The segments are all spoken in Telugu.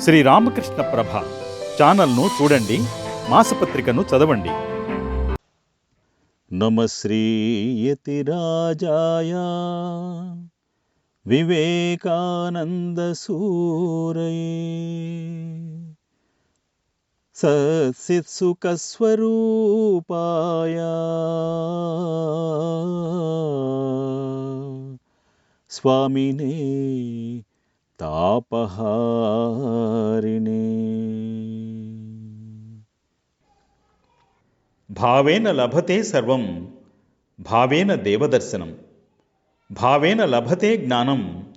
శ్రీ రామకృష్ణ ప్రభ ఛానల్ను చూడండి మాసపత్రికను చదవండి. నమ శ్రీయతి రాజాయ వివేకానంద సూరయే. సత్సిత్సుఖస్వరూపాయ. స్వామినే తాపహారిణి. భావేన లభతే సర్వం భావేన దేవదర్శనం. భావేన లభతే జ్ఞానం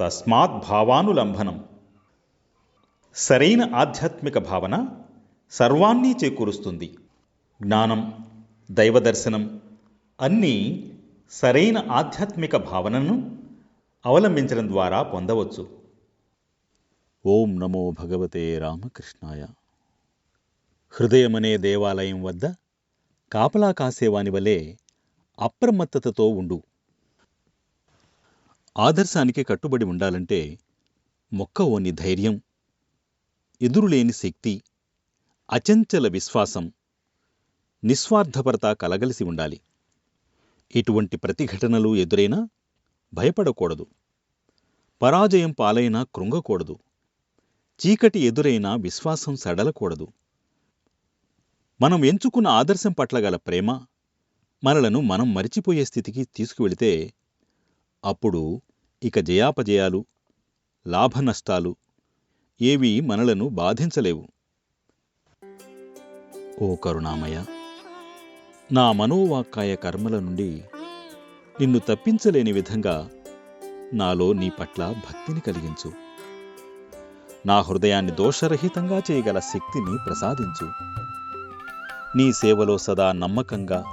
తస్మాత్ భావానులంబనం సరైన ఆధ్యాత్మిక భావన సర్వాన్ని చేకూరుస్తుంది. జ్ఞానం దైవదర్శనం అన్నీ సరైన ఆధ్యాత్మిక భావనను అవలంబించడం ద్వారా పొందవచ్చు. ఓం నమో భగవతే రామకృష్ణాయ. హృదయమనే దేవాలయం వద్ద కాపలా కాసేవాని వలె అప్రమత్తతతో ఉండు. ఆదర్శానికి కట్టుబడి ఉండాలంటే మొక్కవోని ధైర్యం ఎదురులేని శక్తి అచంచల విశ్వాసం నిస్వార్థపరత కలగలిసి ఉండాలి. ఇటువంటి ప్రతిఘటనలు ఎదురైనా భయపడకూడదు. పరాజయం పాలైనా కృంగకూడదు. చీకటి ఎదురైనా విశ్వాసం సడలకూడదు. మనం ఎంచుకున్న ఆదర్శం పట్ల గల ప్రేమ మనలను మనం మరిచిపోయే స్థితికి తీసుకువెళితే అప్పుడు ఇక జయాపజయాలు లాభనష్టాలు ఏవి మనలను బాధించలేవు. ఓ కరుణామయ నా మనోవాక్కాయ కర్మల నుండి నిన్ను తప్పించలేని విధంగా నాలో నీ పట్ల భక్తిని కలిగించు. నా హృదయాన్ని దోషరహితంగా చేయగల శక్తిని ప్రసాదించు. నీ సేవలో సదా నమ్మకంగా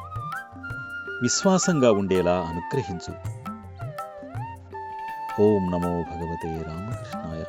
విశ్వాసంగా ఉండేలా అనుగ్రహించు. ఓం నమో భగవతే రామకృష్ణాయ.